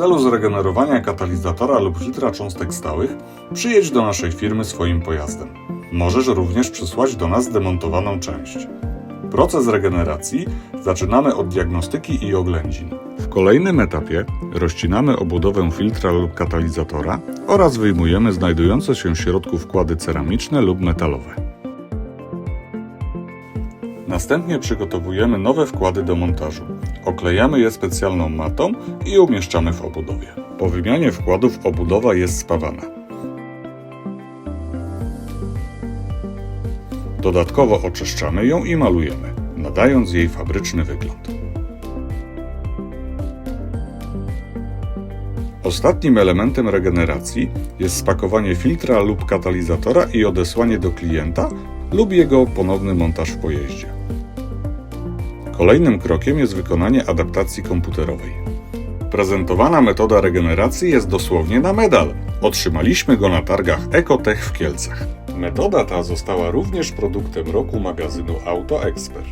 celu zregenerowania katalizatora lub filtra cząstek stałych, przyjedź do naszej firmy swoim pojazdem. Możesz również przysłać do nas demontowaną część. Proces regeneracji zaczynamy od diagnostyki i oględzin. W kolejnym etapie rozcinamy obudowę filtra lub katalizatora oraz wyjmujemy znajdujące się w środku wkłady ceramiczne lub metalowe. Następnie przygotowujemy nowe wkłady do montażu. Oklejamy je specjalną matą i umieszczamy w obudowie. Po wymianie wkładów obudowa jest spawana. Dodatkowo oczyszczamy ją i malujemy, nadając jej fabryczny wygląd. Ostatnim elementem regeneracji jest spakowanie filtra lub katalizatora i odesłanie do klienta lub jego ponowny montaż w pojeździe. Kolejnym krokiem jest wykonanie adaptacji komputerowej. Prezentowana metoda regeneracji jest dosłownie na medal. Otrzymaliśmy go na targach Ecotech w Kielcach. Metoda ta została również produktem roku magazynu Auto Expert.